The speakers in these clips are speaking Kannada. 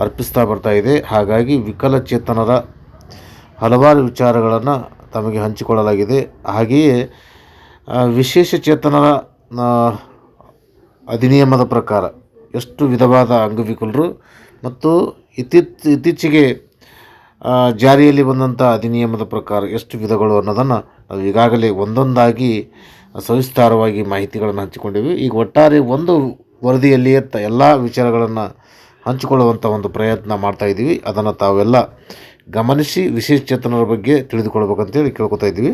ಅರ್ಪಿಸ್ತಾ ಬರ್ತಾ ಇದೆ. ಹಾಗಾಗಿ ವಿಕಲಚೇತನರ ಹಲವಾರು ವಿಚಾರಗಳನ್ನು ತಮಗೆ ಹಂಚಿಕೊಳ್ಳಲಾಗಿದೆ. ಹಾಗೆಯೇ ವಿಶೇಷ ಚೇತನರ ಅಧಿನಿಯಮದ ಪ್ರಕಾರ ಎಷ್ಟು ವಿಧವಾದ ಅಂಗವಿಕಲರು ಮತ್ತು ಇತ್ತೀಚ್, ಇತ್ತೀಚೆಗೆ ಜಾರಿಯಲ್ಲಿ ಬಂದಂಥ ಅಧಿನಿಯಮದ ಪ್ರಕಾರ ಎಷ್ಟು ವಿಧಗಳು ಅನ್ನೋದನ್ನು ನಾವು ಈಗಾಗಲೇ ಒಂದೊಂದಾಗಿ ಸವಿಸ್ತಾರವಾಗಿ ಮಾಹಿತಿಗಳನ್ನು ಹಂಚಿಕೊಂಡಿವೆ. ಈಗ ಒಟ್ಟಾರೆ ಒಂದು ವರದಿಯಲ್ಲಿಯೇ ತ, ಎಲ್ಲ ವಿಚಾರಗಳನ್ನು ಹಂಚಿಕೊಳ್ಳುವಂಥ ಒಂದು ಪ್ರಯತ್ನ ಮಾಡ್ತಾ ಇದ್ದೀವಿ. ಅದನ್ನು ತಾವೆಲ್ಲ ಗಮನಿಸಿ ವಿಶೇಷ ಚೇತನರ ಬಗ್ಗೆ ತಿಳಿದುಕೊಳ್ಬೇಕಂತೇಳಿ ಕೇಳ್ಕೊತಾ ಇದ್ದೀವಿ.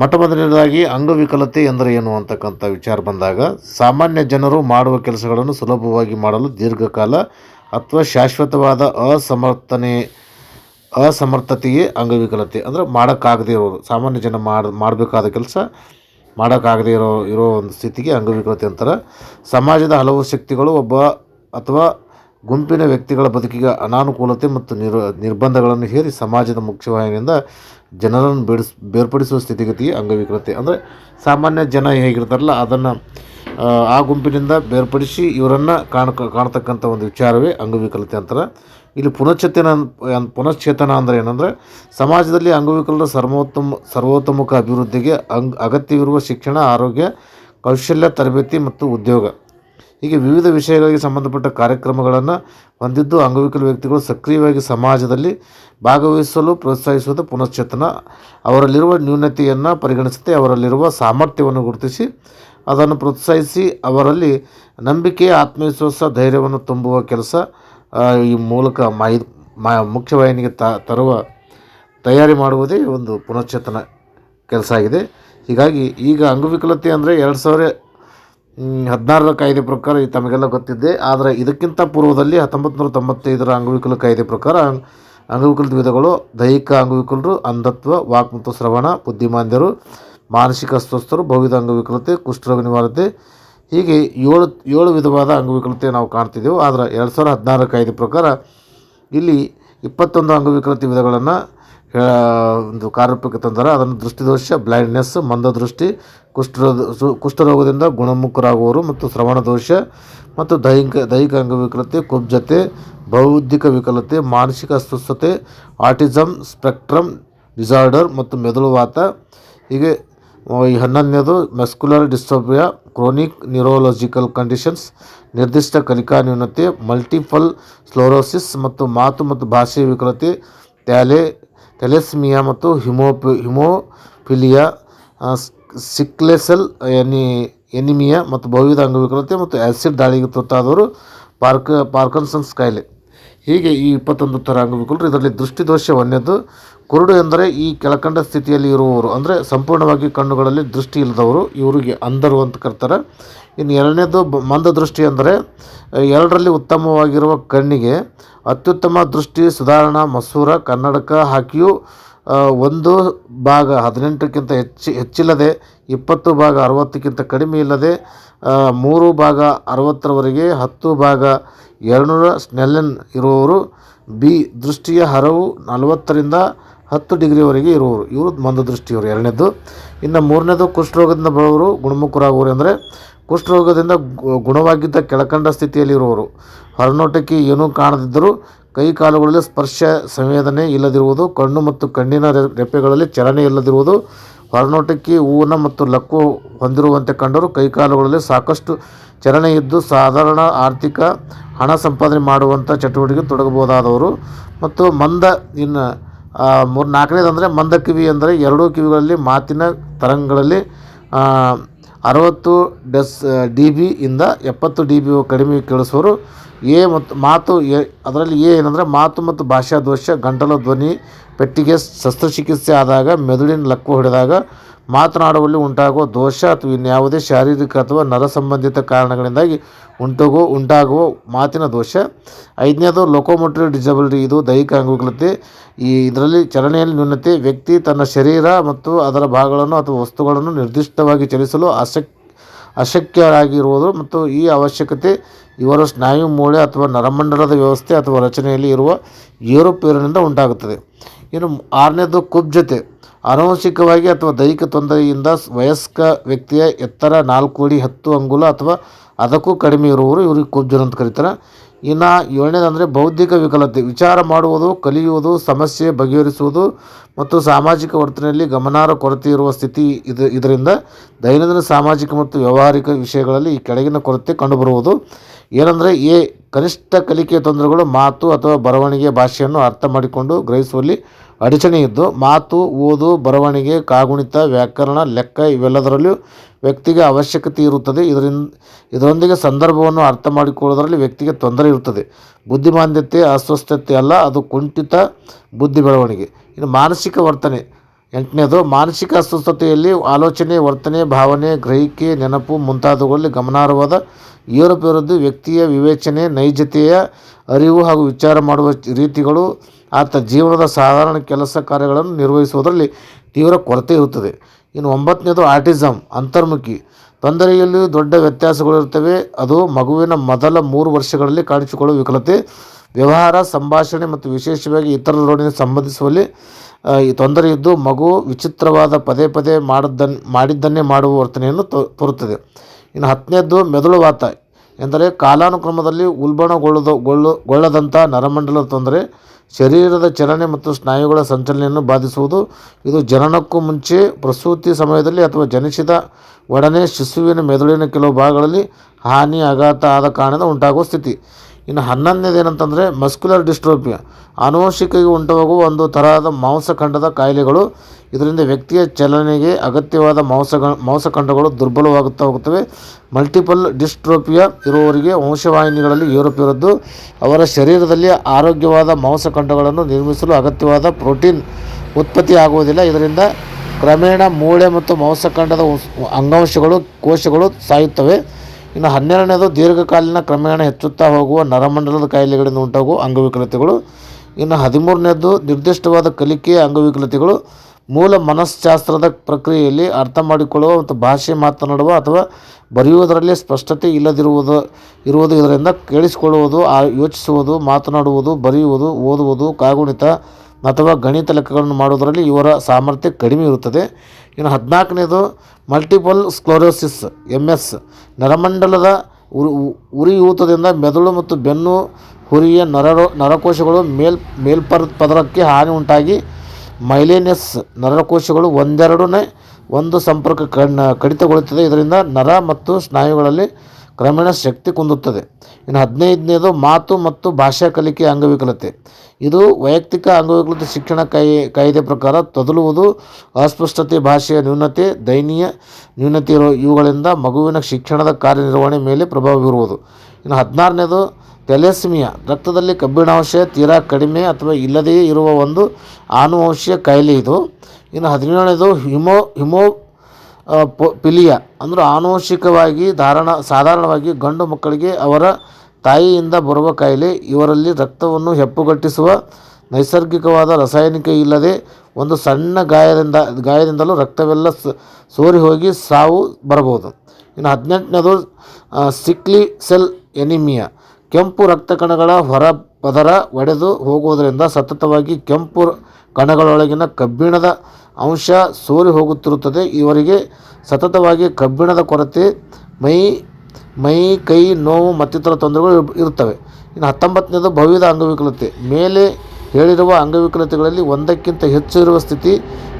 ಮೊಟ್ಟ ಮೊದಲನೇದಾಗಿ ಅಂಗವಿಕಲತೆ ಎಂದರೆ ಏನು ಅಂತಕ್ಕಂಥ ವಿಚಾರ ಬಂದಾಗ ಸಾಮಾನ್ಯ ಜನರು ಮಾಡುವ ಕೆಲಸಗಳನ್ನು ಸುಲಭವಾಗಿ ಮಾಡಲು ದೀರ್ಘಕಾಲ ಅಥವಾ ಶಾಶ್ವತವಾದ ಅಸಮರ್ಥನೆ, ಅಸಮರ್ಥತೆಯೇ ಅಂಗವಿಕಲತೆ. ಅಂದರೆ ಮಾಡೋಕ್ಕಾಗದೇ ಇರೋರು ಸಾಮಾನ್ಯ ಜನ ಮಾಡಿ, ಮಾಡಬೇಕಾದ ಕೆಲಸ ಮಾಡೋಕ್ಕಾಗದೇ ಇರೋ ಇರೋ ಒಂದು ಸ್ಥಿತಿಗೆ ಅಂಗವಿಕಲತೆ ಅಂತಾರೆ. ಸಮಾಜದ ಹಲವು ಶಕ್ತಿಗಳು ಒಬ್ಬ ಅಥವಾ ಗುಂಪಿನ ವ್ಯಕ್ತಿಗಳ ಬದುಕಿಗೆ ಅನಾನುಕೂಲತೆ ಮತ್ತು ನಿರ್ ನಿರ್ಬಂಧಗಳನ್ನು ಹೇರಿ ಸಮಾಜದ ಮುಖ್ಯವಾಹಿನಿಯಿಂದ ಜನರನ್ನು ಬೇಡಿಸ್ ಬೇರ್ಪಡಿಸುವ ಸ್ಥಿತಿಗತಿಗೆ ಅಂಗವಿಕಲತೆ ಅಂದರೆ ಸಾಮಾನ್ಯ ಜನ ಹೇಗಿರ್ತಾರಲ್ಲ ಅದನ್ನು ಆ, ಗುಂಪಿನಿಂದ ಬೇರ್ಪಡಿಸಿ ಇವರನ್ನು ಕಾಣ ಕಾಣ್ತಕ್ಕಂಥ ಒಂದು ವಿಚಾರವೇ ಅಂಗವಿಕಲತೆ ಅಂತಾರೆ. ಇಲ್ಲಿ ಪುನಶ್ಚೇತನ ಪುನಶ್ಚೇತನ ಅಂದರೆ ಏನಂದರೆ ಸಮಾಜದಲ್ಲಿ ಅಂಗವಿಕಲರ ಸರ್ವೋತ್ತಮ ಸರ್ವೋತ್ತಮಕ ಅಭಿವೃದ್ಧಿಗೆ ಅಂಗ್ ಅಗತ್ಯವಿರುವ ಶಿಕ್ಷಣ ಆರೋಗ್ಯ ಕೌಶಲ್ಯ ತರಬೇತಿ ಮತ್ತು ಉದ್ಯೋಗ. ಹೀಗೆ ವಿವಿಧ ವಿಷಯಗಳಿಗೆ ಸಂಬಂಧಪಟ್ಟ ಕಾರ್ಯಕ್ರಮಗಳನ್ನು ಹೊಂದಿದ್ದು ಅಂಗವಿಕಲ ವ್ಯಕ್ತಿಗಳು ಸಕ್ರಿಯವಾಗಿ ಸಮಾಜದಲ್ಲಿ ಭಾಗವಹಿಸಲು ಪ್ರೋತ್ಸಾಹಿಸುವುದು ಪುನಶ್ಚೇತನ. ಅವರಲ್ಲಿರುವ ನ್ಯೂನತೆಯನ್ನು ಪರಿಗಣಿಸದೆ ಅವರಲ್ಲಿರುವ ಸಾಮರ್ಥ್ಯವನ್ನು ಗುರುತಿಸಿ ಅದನ್ನು ಪ್ರೋತ್ಸಾಹಿಸಿ ಅವರಲ್ಲಿ ನಂಬಿಕೆ, ಆತ್ಮವಿಶ್ವಾಸ, ಧೈರ್ಯವನ್ನು ತುಂಬುವ ಕೆಲಸ ಈ ಮೂಲಕ ಮಾಹಿ ಮಾ, ಮುಖ್ಯವಾಹಿನಿಗೆ ತರುವ, ತಯಾರಿ ಮಾಡುವುದೇ ಒಂದು ಪುನಶ್ಚೇತನ ಕೆಲಸ ಆಗಿದೆ. ಹೀಗಾಗಿ ಈಗ ಅಂಗವಿಕಲತೆ ಅಂದರೆ ಎರಡು ಸಾವಿರ ಹದಿನಾರರ ಕಾಯ್ದೆ ಪ್ರಕಾರ ತಮಗೆಲ್ಲ ಗೊತ್ತಿದೆ. ಆದರೆ ಇದಕ್ಕಿಂತ ಪೂರ್ವದಲ್ಲಿ ಹತ್ತೊಂಬತ್ತು ನೂರ ತೊಂಬತ್ತೈದರ ಅಂಗವಿಕಲ ಕಾಯ್ದೆ ಪ್ರಕಾರ ಅಂಗವಿಕಲದ ವಿಧಗಳು, ದೈಹಿಕ ಅಂಗವಿಕಲರು, ಅಂಧತ್ವ, ವಾಕ್ ಮತ್ತು ಶ್ರವಣ, ಬುದ್ಧಿಮಾಂದ್ಯರು, ಮಾನಸಿಕ ಅಸ್ವಸ್ಥರು ಬಹುವಿಧ ಅಂಗವಿಕಲತೆ ಕುಷ್ಠರೋಗ ನಿವಾರತೆ ಹೀಗೆ ಏಳು ಏಳು ವಿಧವಾದ ಅಂಗವಿಕಲತೆ ನಾವು ಕಾಣ್ತಿದ್ದೆವು. ಆದರೆ ಎರಡು ಸಾವಿರದ ಹದಿನಾರರ ಕಾಯ್ದೆ ಪ್ರಕಾರ ಇಲ್ಲಿ ಇಪ್ಪತ್ತೊಂದು ಅಂಗವಿಕಲತೆ ವಿಧಗಳನ್ನು ಒಂದು ಕಾರ್ಯರೂಪಕ್ಕೆ ತಂದರೆ. ಅದನ್ನು ದೃಷ್ಟಿದೋಷ ಬ್ಲೈಂಡ್ನೆಸ್ ಮಂದದೃಷ್ಟಿ, ಕುಷ್ಠರೋಗ, ಸು- ಕುಷ್ಠರೋಗದಿಂದ ಗುಣಮುಖರಾಗುವವರು ಮತ್ತು ಶ್ರವಣ ದೋಷ ಮತ್ತು ದೈಹಿಕ ದೈಹಿಕ ಅಂಗವಿಕಲತೆ ಕುಬ್ಜತೆ, ಬೌದ್ಧಿಕ ವಿಕಲತೆ, ಮಾನಸಿಕ ಅಸ್ವಸ್ಥತೆ ಆಟಿಸಮ್ ಸ್ಪೆಕ್ಟ್ರಮ್ ಡಿಸಾರ್ಡರ್ ಮತ್ತು ಮೆದುಳುವಾತ. ಹೀಗೆ ಈ ಹನ್ನೊಂದನೇದು muscular dystopia chronic neurological conditions, ನಿರ್ದಿಷ್ಟ ಕಲಿಕಾ ನ್ಯೂನತೆ, ಮಲ್ಟಿಪಲ್ ಸ್ಲೋರೋಸಿಸ್ ಮತ್ತು ಮಾತು ಮತ್ತು ಭಾಷೆಯ ವಿಕಲತೆ ಟ್ಯಾಲೆ ಟೆಲೆಸ್ಮಿಯಾ ಮತ್ತು ಹಿಮೋಪಿ, ಹಿಮೋಫಿಲಿಯಾ ಸಿಕ್ಲೆಸೆಲ್, ಎನಿ, ಎನಿಮಿಯಾ ಮತ್ತು ಬಹುವಿಧ ಅಂಗವಿಕಲತೆ ಮತ್ತು ಆ್ಯಸಿಡ್ ದಾಳಿಗೆ ತುತ್ತಾದವರು ಪಾರ್ಕ ಪಾರ್ಕನ್ಸನ್ಸ್ ಕಾಯಿಲೆ ಹೀಗೆ ಈ ಇಪ್ಪತ್ತೊಂದು ಥರ ಅಂಗವಿಕಲರು ಇದರಲ್ಲಿ ದೃಷ್ಟಿದೋಷ ಒಂದೇದು ಕುರುಡು ಎಂದರೆ ಈ ಕೆಳಕಂಡ ಸ್ಥಿತಿಯಲ್ಲಿ ಇರುವವರು, ಅಂದರೆ ಸಂಪೂರ್ಣವಾಗಿ ಕಣ್ಣುಗಳಲ್ಲಿ ದೃಷ್ಟಿ ಇಲ್ಲದವರು, ಇವರಿಗೆ ಅಂಧರು ಅಂತ ಕರ್ತಾರೆ. ಇನ್ನು ಎರಡನೇದು ಮಂದ ದೃಷ್ಟಿ ಅಂದರೆ ಎರಡರಲ್ಲಿ ಉತ್ತಮವಾಗಿರುವ ಕಣ್ಣಿಗೆ ಅತ್ಯುತ್ತಮ ದೃಷ್ಟಿ, ಸುಧಾರಣಾ, ಮಸೂರ, ಕನ್ನಡಕ ಹಾಕಿಯೂ ಒಂದು ಭಾಗ, ಹದಿನೆಂಟಕ್ಕಿಂತ ಹೆಚ್ಚು, ಹೆಚ್ಚಿಲ್ಲದೆ ಇಪ್ಪತ್ತು ಭಾಗ ಅರವತ್ತಕ್ಕಿಂತ ಕಡಿಮೆ ಇಲ್ಲದೆ ಮೂರು ಭಾಗ ಅರವತ್ತರವರೆಗೆ, ಹತ್ತು ಭಾಗ ಎರಡುನೂರ ಸ್ನೆಲ್ಲನ್ ಇರುವವರು, ಬಿ ದೃಷ್ಟಿಯ ಹರವು ನಲವತ್ತರಿಂದ ಹತ್ತು ಡಿಗ್ರಿವರೆಗೆ ಇರುವವರು. ಇವರು ಮಂದದೃಷ್ಟಿಯವರು. ಎರಡನೇದು ಇನ್ನು ಮೂರನೇದು, ಕುಷ್ಠರೋಗದಿಂದ ಬರುವವರು ಗುಣಮುಖರಾಗುವರು ಅಂದರೆ, ಕುಷ್ಠರೋಗದಿಂದ ಗುಣವಾಗಿದ್ದ ಕೆಳಕಂಡ ಸ್ಥಿತಿಯಲ್ಲಿರುವವರು ಹೊರನೋಟಕ್ಕೆ ಏನೂ ಕಾಣದಿದ್ದರೂ, ಕೈ ಕಾಲುಗಳಲ್ಲಿ ಸ್ಪರ್ಶ ಸಂವೇದನೆ ಇಲ್ಲದಿರುವುದು, ಕಣ್ಣು ಮತ್ತು ಕಣ್ಣಿನ ರೆಪ್ಪೆಗಳಲ್ಲಿ ಚಲನೆ ಇಲ್ಲದಿರುವುದು ಹೊರನೋಟಕ್ಕೆ ಊನ ಮತ್ತು ಲಕ್ಕು ಹೊಂದಿರುವಂತೆ ಕಂಡರೂ ಕೈಕಾಲುಗಳಲ್ಲಿ ಸಾಕಷ್ಟು ಚಲನೆ ಇದ್ದು ಸಾಧಾರಣ ಆರ್ಥಿಕ ಹಣ ಸಂಪಾದನೆ ಮಾಡುವಂಥ ಚಟುವಟಿಕೆ ತೊಡಗಬಹುದಾದವರು. ಮತ್ತು ಮಂದ ಇನ್ನು ಮೂರು, ನಾಲ್ಕನೇದು ಅಂದರೆ ಮಂದ ಕಿವಿ ಅಂದರೆ ಎರಡೂ ಕಿವಿಗಳಲ್ಲಿ ಮಾತಿನ ತರಂಗಗಳಲ್ಲಿ ಅರವತ್ತು ಡೆಸ್ ಡಿ ಬಿ ಇಂದ ಎಪ್ಪತ್ತು ಡಿ ಬಿ ಕಡಿಮೆ ಕೇಳಿಸೋರು ಎ ಮತ್ತು ಮಾತು ಎ, ಅದರಲ್ಲಿ ಎ ಏನಂದರೆ ಮಾತು ಮತ್ತು ಭಾಷಾ ದೋಷ, ಗಂಟಲ ಧ್ವನಿ, ಪೆಟ್ಟಿಗೆ ಶಸ್ತ್ರಚಿಕಿತ್ಸೆ ಆದಾಗ, ಮೆದುಳಿನ ಲಕ್ಕು ಹೊಡೆದಾಗ, ಮಾತನಾಡುವಲ್ಲಿ ಉಂಟಾಗುವ ದೋಷ ಅಥವಾ ಇನ್ಯಾವುದೇ ಶಾರೀರಿಕ ಅಥವಾ ನರ ಸಂಬಂಧಿತ ಕಾರಣಗಳಿಂದಾಗಿ ಉಂಟಾಗುವ ಉಂಟಾಗುವ ಮಾತಿನ ದೋಷ. ಐದನೇದು, ಲೊಕೋಮೋಟರಿ ಡಿಸಬಿಲಿಟಿ ಇದು ದೈಹಿಕ ಅಂಗವಿಕಲತೆ. ಈ ಇದರಲ್ಲಿ ಚಲನೆಯಲ್ಲಿ ನ್ಯೂನತೆ, ವ್ಯಕ್ತಿ ತನ್ನ ಶರೀರ ಮತ್ತು ಅದರ ಭಾಗಗಳನ್ನು ಅಥವಾ ವಸ್ತುಗಳನ್ನು ನಿರ್ದಿಷ್ಟವಾಗಿ ಚಲಿಸಲು ಅಶಕ್, ಅಶಕ್ಯರಾಗಿರುವುದು ಮತ್ತು ಈ ಅವಶ್ಯಕತೆ ಇವರ ಸ್ನಾಯು, ಮೂಳೆ ಅಥವಾ ನರಮಂಡಲದ ವ್ಯವಸ್ಥೆ ಅಥವಾ ರಚನೆಯಲ್ಲಿ ಇರುವ ಏರುಪೇರಿನಿಂದ ಉಂಟಾಗುತ್ತದೆ. ಇನ್ನು ಆರನೇದು ಕುಬ್ಜತೆ ಆನುವಂಶಿಕವಾಗಿ ಅಥವಾ ದೈಹಿಕ ತೊಂದರೆಯಿಂದ ವಯಸ್ಕ ವ್ಯಕ್ತಿಯ ಎತ್ತರ ನಾಲ್ಕು ಅಡಿ ಹತ್ತು ಅಂಗುಲ ಅಥವಾ ಅದಕ್ಕೂ ಕಡಿಮೆ ಇರುವವರು ಇವರಿಗೆ ಕುಬ್ಜರು ಅಂತ ಕರೀತಾರೆ. ಇನ್ನು ಏಳನೇದು ಅಂದರೆ ಬೌದ್ಧಿಕ ವಿಕಲತೆ. ವಿಚಾರ ಮಾಡುವುದು, ಕಲಿಯುವುದು, ಸಮಸ್ಯೆ ಬಗೆಹರಿಸುವುದು ಮತ್ತು ಸಾಮಾಜಿಕ ವರ್ತನೆಯಲ್ಲಿ ಗಮನಾರ್ಹ ಕೊರತೆ ಇರುವ ಸ್ಥಿತಿ ಇದು, ಇದರಿಂದ ದೈನಂದಿನ ಸಾಮಾಜಿಕ ಮತ್ತು ವ್ಯಾವಹಾರಿಕ ವಿಷಯಗಳಲ್ಲಿ ಈ ಕೆಳಗಿನ ಕೊರತೆ ಕಂಡುಬರುವುದು. ಏನಂದರೆ ಏ ಕನಿಷ್ಠ ಕಲಿಕೆಯ ತೊಂದರೆಗಳು ಮಾತು ಅಥವಾ ಬರವಣಿಗೆ ಭಾಷೆಯನ್ನು ಅರ್ಥ ಮಾಡಿಕೊಂಡು ಗ್ರಹಿಸುವಲ್ಲಿ ಅಡಚಣೆ ಇದ್ದು, ಮಾತು, ಓದು, ಬರವಣಿಗೆ, ಕಾಗುಣಿತ, ವ್ಯಾಕರಣ, ಲೆಕ್ಕ ಇವೆಲ್ಲದರಲ್ಲೂ ವ್ಯಕ್ತಿಗೆ ಅವಶ್ಯಕತೆ ಇರುತ್ತದೆ. ಇದರಿಂದ, ಇದರೊಂದಿಗೆ ಸಂದರ್ಭವನ್ನು ಅರ್ಥ ಮಾಡಿಕೊಳ್ಳೋದರಲ್ಲಿ ವ್ಯಕ್ತಿಗೆ ತೊಂದರೆ ಇರುತ್ತದೆ. ಬುದ್ಧಿಮಾಂದ್ಯತೆ, ಅಸ್ವಸ್ಥತೆ ಅಲ್ಲ, ಅದು ಕುಂಠಿತ ಬುದ್ಧಿ ಬೆಳವಣಿಗೆ. ಇನ್ನು ಮಾನಸಿಕ ವರ್ತನೆ ಎಂಟನೇದು, ಮಾನಸಿಕ ಅಸ್ವಸ್ಥತೆಯಲ್ಲಿ ಆಲೋಚನೆ, ವರ್ತನೆ, ಭಾವನೆ, ಗ್ರಹಿಕೆ, ನೆನಪು ಮುಂತಾದವುಗಳಲ್ಲಿ ಗಮನಾರ್ಹವಾದ ಏರುಪೇರದ್ದು ವ್ಯಕ್ತಿಯ ವಿವೇಚನೆ, ನೈಜತೆಯ ಅರಿವು ಹಾಗೂ ವಿಚಾರ ಮಾಡುವ ರೀತಿಗಳು ಆತ ಜೀವನದ ಸಾಧಾರಣ ಕೆಲಸ ಕಾರ್ಯಗಳನ್ನು ನಿರ್ವಹಿಸುವುದರಲ್ಲಿ ತೀವ್ರ ಕೊರತೆ ಇರುತ್ತದೆ. ಇನ್ನು ಒಂಬತ್ತನೇದು ಆರ್ಟಿಸಮ್ ಅಂತರ್ಮುಖಿ. ತೊಂದರೆಯಲ್ಲಿ ದೊಡ್ಡ ವ್ಯತ್ಯಾಸಗಳಿರುತ್ತವೆ ಅದು ಮಗುವಿನ ಮೊದಲ ಮೂರು ವರ್ಷಗಳಲ್ಲಿ ಕಾಣಿಸಿಕೊಳ್ಳುವ ವಿಕಲತೆ, ವ್ಯವಹಾರ, ಸಂಭಾಷಣೆ ಮತ್ತು ವಿಶೇಷವಾಗಿ ಇತರರೊಡನೆ ಸಂಬಂಧಿಸುವಲ್ಲಿ ಈ ತೊಂದರೆ ಇದ್ದು ಮಗು ವಿಚಿತ್ರವಾದ ಪದೇ ಪದೇ ಮಾಡಿದ್ದನ್, ಮಾಡಿದ್ದನ್ನೇ ಮಾಡುವ ವರ್ತನೆಯನ್ನು ತೋರುತ್ತದೆ. ಇನ್ನು ಹತ್ತನೇದ್ದು ಮೆದುಳು ವಾತ ಎಂದರೆ ಕಾಲಾನುಕ್ರಮದಲ್ಲಿ ಉಲ್ಬಣಗೊಳ್ಳದ, ಗೊಳ್ಳು, ಗೊಳ್ಳದಂಥ ನರಮಂಡಲದ ತೊಂದರೆ, ಶರೀರದ ಚಲನೆ ಮತ್ತು ಸ್ನಾಯುಗಳ ಸಂಚಲನೆಯನ್ನು ಬಾಧಿಸುವುದು. ಇದು ಜನನಕ್ಕೂ ಮುಂಚೆ ಪ್ರಸೂತಿ ಸಮಯದಲ್ಲಿ ಅಥವಾ ಜನಿಸಿದ ಒಡನೆ ಶಿಶುವಿನ ಮೆದುಳಿನ ಕೆಲವು ಭಾಗಗಳಲ್ಲಿ ಹಾನಿ ಆಘಾತ ಆದ ಕಾರಣದ ಉಂಟಾಗುವ ಸ್ಥಿತಿ. ಇನ್ನು ಹನ್ನೊಂದನೇದು ಏನಂತಂದರೆ ಮಸ್ಕ್ಯುಲರ್ ಡಿಸ್ಟ್ರೋಪಿಯ ಆನುವಂಶಿಕವಾಗಿ ಉಂಟಾಗುವ ಒಂದು ತರಹದ ಮಾಂಸಖಂಡದ ಕಾಯಿಲೆಗಳು. ಇದರಿಂದ ವ್ಯಕ್ತಿಯ ಚಲನೆಗೆ ಅಗತ್ಯವಾದ ಮಾಂಸ ಮಾಂಸಖಂಡಗಳು ದುರ್ಬಲವಾಗುತ್ತಾ ಹೋಗುತ್ತವೆ. ಮಲ್ಟಿಪಲ್ ಡಿಸ್ಟ್ರೋಪಿಯ ಇರುವವರಿಗೆ ವಂಶವಾಹಿನಿಗಳಲ್ಲಿ ಏರುಪಿರದ್ದು. ಅವರ ಶರೀರದಲ್ಲಿ ಆರೋಗ್ಯವಾದ ಮಾಂಸಖಂಡಗಳನ್ನು ನಿರ್ಮಿಸಲು ಅಗತ್ಯವಾದ ಪ್ರೋಟೀನ್ ಉತ್ಪತ್ತಿ ಆಗುವುದಿಲ್ಲ ಇದರಿಂದ ಕ್ರಮೇಣ ಮೂಳೆ ಮತ್ತು ಮಾಂಸಖಂಡದ ಅಂಗಾಂಶಗಳು, ಕೋಶಗಳು ಸಾಯುತ್ತವೆ. ಇನ್ನು ಹನ್ನೆರಡನೇದು ದೀರ್ಘಕಾಲೀನ ಕ್ರಮೇಣ ಹೆಚ್ಚುತ್ತಾ ಹೋಗುವ ನರಮಂಡಲದ ಕಾಯಿಲೆಗಳಿಂದ ಉಂಟಾಗುವ ಅಂಗವಿಕಲತೆಗಳು ಇನ್ನು ಹದಿಮೂರನೇದು ನಿರ್ದಿಷ್ಟವಾದ ಕಲಿಕೆಯ ಅಂಗವಿಕಲತೆಗಳು ಮೂಲ ಮನಃಶಾಸ್ತ್ರದ ಪ್ರಕ್ರಿಯೆಯಲ್ಲಿ ಅರ್ಥ ಮಾಡಿಕೊಳ್ಳುವ ಮತ್ತು ಭಾಷೆ ಮಾತನಾಡುವ ಅಥವಾ ಬರೆಯುವುದರಲ್ಲಿ ಸ್ಪಷ್ಟತೆ ಇಲ್ಲದಿರುವುದು, ಇರುವುದು ಇದರಿಂದ ಕೇಳಿಸಿಕೊಳ್ಳುವುದು, ಆ, ಯೋಚಿಸುವುದು, ಮಾತನಾಡುವುದು, ಬರೆಯುವುದು, ಓದುವುದು, ಕಾಗುಣಿತ ಅಥವಾ ಗಣಿತ ಲೆಕ್ಕಗಳನ್ನು ಮಾಡುವುದರಲ್ಲಿ ಇವರ ಸಾಮರ್ಥ್ಯ ಕಡಿಮೆ ಇರುತ್ತದೆ. ಇನ್ನು ಹದಿನಾಲ್ಕನೇದು ಮಲ್ಟಿಪಲ್ ಸ್ಕ್ಲೋರೋಸಿಸ್ ಎಂ ಎಸ್ ನರಮಂಡಲದ ಉರಿ ಉರಿಯೂತದಿಂದ ಮೆದುಳು ಮತ್ತು ಬೆನ್ನು, ಹುರಿಯ ನರ ನರಕೋಶಗಳು ಮೇಲ್ ಮೇಲ್ಪರ ಪದರಕ್ಕೆ ಹಾನಿ ಉಂಟಾಗಿ ಮೈಲೇನಿಯಸ್ ನರಕೋಶಗಳು ಒಂದೆರಡನೇ ಒಂದು ಸಂಪರ್ಕ ಕಡಿತಗೊಳ್ಳುತ್ತದೆ. ಇದರಿಂದ ನರ ಮತ್ತು ಸ್ನಾಯುಗಳಲ್ಲಿ ಕ್ರಮೇಣ ಶಕ್ತಿ ಕುಂದುತ್ತದೆ. ಇನ್ನು ಹದಿನೈದನೇದು ಮಾತು ಮತ್ತು ಭಾಷಾ ಕಲಿಕೆ ಅಂಗವಿಕಲತೆ. ಇದು ವೈಯಕ್ತಿಕ ಅಂಗವಿಕಲತೆ ಶಿಕ್ಷಣ ಕಾಯಿ, ಕಾಯ್ದೆ ಪ್ರಕಾರ ತೊದಲುವುದು ಅಸ್ಪಷ್ಟತೆ, ಭಾಷೆಯ ನ್ಯೂನತೆ, ದೈನೀಯ ನ್ಯೂನತೆ ಇರೋ ಇವುಗಳಿಂದ ಮಗುವಿನ ಶಿಕ್ಷಣದ ಕಾರ್ಯನಿರ್ವಹಣೆ ಮೇಲೆ ಪ್ರಭಾವ ಬೀರುವುದು. ಇನ್ನು ಹದಿನಾರನೇದು ಥೆಲೆಸ್ಮಿಯಾ ರಕ್ತದಲ್ಲಿ ಕಬ್ಬಿಣಾಂಶ ತೀರಾ ಕಡಿಮೆ ಅಥವಾ ಇಲ್ಲದೇ ಇರುವ ಒಂದು ಆನುವಂಶೀಯ ಕಾಯಿಲೆ ಇದು. ಇನ್ನು ಹದಿನೇಳನೇದು ಹಿಮೋ ಹಿಮೋ ಪಿಲಿಯಾ, ಅಂದ್ರೆ ಆನುವಂಶಿಕವಾಗಿ ಧಾರಣ, ಸಾಧಾರಣವಾಗಿ ಗಂಡು ಮಕ್ಕಳಿಗೆ ಅವರ ತಾಯಿಯಿಂದ ಬರುವ ಕಾಯಿಲೆ, ಇವರಲ್ಲಿ ರಕ್ತವನ್ನು ಹೆಪ್ಪುಗಟ್ಟಿಸುವ ನೈಸರ್ಗಿಕವಾದ ರಾಸಾಯನಿಕ ಇಲ್ಲದೆ ಒಂದು ಸಣ್ಣ ಗಾಯದಿಂದ, ಗಾಯದಿಂದಲೂ ರಕ್ತವೆಲ್ಲ ಸೋರಿ ಹೋಗಿ ಸಾವು ಬರಬಹುದು. ಇನ್ನು ಹದಿನೆಂಟನೇದು ಸಿಕ್ಲಿ ಸೆಲ್ ಎನಿಮಿಯಾ. ಕೆಂಪು ರಕ್ತ ಕಣಗಳ ಹೊರ ಪದರ ಒಡೆದು ಹೋಗುವುದರಿಂದ ಸತತವಾಗಿ ಕೆಂಪು ಕಣಗಳೊಳಗಿನ ಕಬ್ಬಿಣದ ಅಂಶ ಸೋರಿ ಹೋಗುತ್ತಿರುತ್ತದೆ. ಇವರಿಗೆ ಸತತವಾಗಿ ಕಬ್ಬಿಣದ ಕೊರತೆ, ಮೈ ಮೈ, ಕೈ, ನೋವು ಮತ್ತಿತರ ತೊಂದರೆಗಳು ಇರ್- ಇರುತ್ತವೆ. ಇನ್ನು ಹತ್ತೊಂಬತ್ತನೇದು ಭವ್ಯದ ಅಂಗವಿಕಲತೆ. ಮೇಲೆ ಹೇಳಿರುವ ಅಂಗವಿಕಲತೆಗಳಲ್ಲಿ ಒಂದಕ್ಕಿಂತ ಹೆಚ್ಚು ಇರುವ ಸ್ಥಿತಿ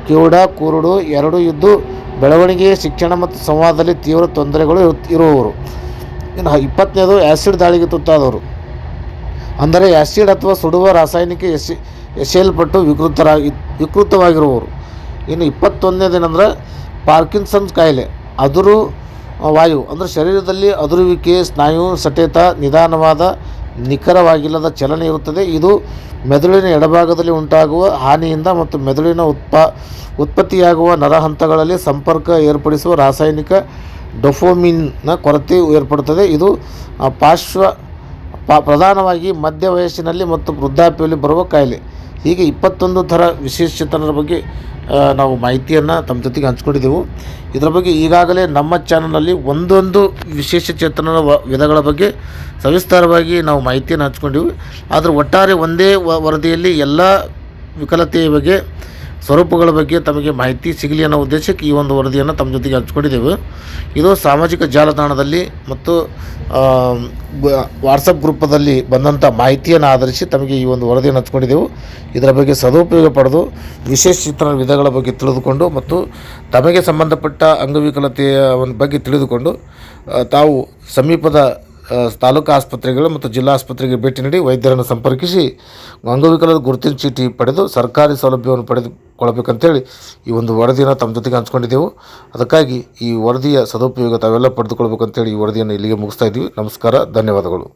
ಕಿವುಡ, ಕುರುಡು, ಎರಡೂ ಇದ್ದು ಬೆಳವಣಿಗೆ ಶಿಕ್ಷಣ ಮತ್ತು ಸಂವಾದದಲ್ಲಿ ತೀವ್ರ ತೊಂದರೆಗಳು ಇರು- ಇರುವವರು. ಇನ್ನು ಇಪ್ಪತ್ತನೇದು ಆ್ಯಸಿಡ್ ದಾಳಿಗೆ ತುತ್ತಾದವರು. ಅಂದರೆ ಆ್ಯಸಿಡ್ ಅಥವಾ ಸುಡುವ ರಾಸಾಯನಿಕ ಎಸೆ, ಎಸೆಯಲ್ಪಟ್ಟು ವಿಕೃತರಾಗಿ ವಿಕೃತವಾಗಿರುವವರು. ಇನ್ನು ಇಪ್ಪತ್ತೊಂದನೇದೇನೆಂದ್ರೆ ಪಾರ್ಕಿನ್ಸನ್ಸ್ ಕಾಯಿಲೆ, ಅದುರು ವಾಯು, ಅಂದರೆ ಶರೀರದಲ್ಲಿ ಅದುರುವಿಕೆ, ಸ್ನಾಯು ಸಟೇತ ನಿಧಾನವಾದ, ನಿಖರವಾಗಿಲ್ಲದ ಚಲನೆ ಇರುತ್ತದೆ. ಇದು ಮೆದುಳಿನ ಎಡಭಾಗದಲ್ಲಿ ಉಂಟಾಗುವ ಹಾನಿಯಿಂದ ಮತ್ತು ಮೆದುಳಿನ ಉತ್ಪ, ಉತ್ಪತ್ತಿಯಾಗುವ ನರಹಂತಗಳಲ್ಲಿ ಸಂಪರ್ಕ ಏರ್ಪಡಿಸುವ ರಾಸಾಯನಿಕ ಡೊಫೋಮಿನ್ನ ಕೊರತೆ ಏರ್ಪಡ್ತದೆ. ಇದು ಪಾರ್ಶ್ವ, ಪ, ಪ್ರಧಾನವಾಗಿ ಮಧ್ಯ ವಯಸ್ಸಿನಲ್ಲಿ ಮತ್ತು ವೃದ್ಧಾಪ್ಯದಲ್ಲಿ ಬರುವ ಕಾಯಿಲೆ. ಹೀಗೆ ಇಪ್ಪತ್ತೊಂದು ಥರ ವಿಶೇಷತನರ ಬಗ್ಗೆ ನಾವು ಮಾಹಿತಿಯನ್ನು ತಮ್ಮ ಜೊತೆಗೆ ಹಂಚ್ಕೊಂಡಿದ್ದೆವು ಇದರ ಬಗ್ಗೆ ಈಗಾಗಲೇ ನಮ್ಮ ಚಾನಲ್ನಲ್ಲಿ ಒಂದೊಂದು ವಿಶೇಷ ಚೇತನರ ವ, ವಿಧಗಳ ಬಗ್ಗೆ ಸವಿಸ್ತಾರವಾಗಿ ನಾವು ಮಾಹಿತಿಯನ್ನು ಹಂಚ್ಕೊಂಡಿವಿ. ಆದರೆ ಒಟ್ಟಾರೆ ಒಂದೇ ವರದಿಯಲ್ಲಿ ಎಲ್ಲ ವಿಕಲತೆಯ ಬಗ್ಗೆ ಸ್ವರೂಪಗಳ ಬಗ್ಗೆ ತಮಗೆ ಮಾಹಿತಿ ಸಿಗಲಿ ಅನ್ನೋ ಉದ್ದೇಶಕ್ಕೆ ಈ ಒಂದು ವರದಿಯನ್ನು ತಮ್ಮ ಜೊತೆಗೆ ಹಂಚ್ಕೊಂಡಿದ್ದೇವೆ. ಇದು ಸಾಮಾಜಿಕ ಜಾಲತಾಣದಲ್ಲಿ ಮತ್ತು ವಾಟ್ಸಪ್ ಗ್ರೂಪದಲ್ಲಿ ಬಂದಂಥ ಮಾಹಿತಿಯನ್ನು ಆಧರಿಸಿ ತಮಗೆ ಈ ಒಂದು ವರದಿಯನ್ನು ಹಚ್ಕೊಂಡಿದ್ದೆವು. ಇದರ ಬಗ್ಗೆ ಸದುಪಯೋಗ ಪಡೆದು ವಿಶೇಷ ಚಿತ್ರಣ ವಿಧಗಳ ಬಗ್ಗೆ ತಿಳಿದುಕೊಂಡು ಮತ್ತು ತಮಗೆ ಸಂಬಂಧಪಟ್ಟ ಅಂಗವಿಕಲತೆಯ ಬಗ್ಗೆ ತಿಳಿದುಕೊಂಡು ತಾವು ಸಮೀಪದ ತಾಲೂಕು ಆಸ್ಪತ್ರೆಗಳು ಮತ್ತು ಜಿಲ್ಲಾ ಆಸ್ಪತ್ರೆಗೆ ಭೇಟಿ ನೀಡಿ ವೈದ್ಯರನ್ನು ಸಂಪರ್ಕಿಸಿ ಅಂಗವಿಕಲರ ಗುರುತಿನ ಚೀಟಿ ಪಡೆದು ಸರ್ಕಾರಿ ಸೌಲಭ್ಯವನ್ನು ಪಡೆದುಕೊಳ್ಳಬೇಕಂತೇಳಿ ಈ ಒಂದು ವರದಿಯನ್ನು ತಮ್ಮ ಜೊತೆಗೆ ಹಂಚ್ಕೊಂಡಿದ್ದೆವು. ಅದಕ್ಕಾಗಿ ಈ ವರದಿಯ ಸದುಪಯೋಗ ತಾವೆಲ್ಲ ಪಡೆದುಕೊಳ್ಬೇಕಂತೇಳಿ ಈ ವರದಿಯನ್ನು ಇಲ್ಲಿಗೆ ಮುಗಿಸ್ತಾ ಇದ್ದೀವಿ. ನಮಸ್ಕಾರ, ಧನ್ಯವಾದಗಳು.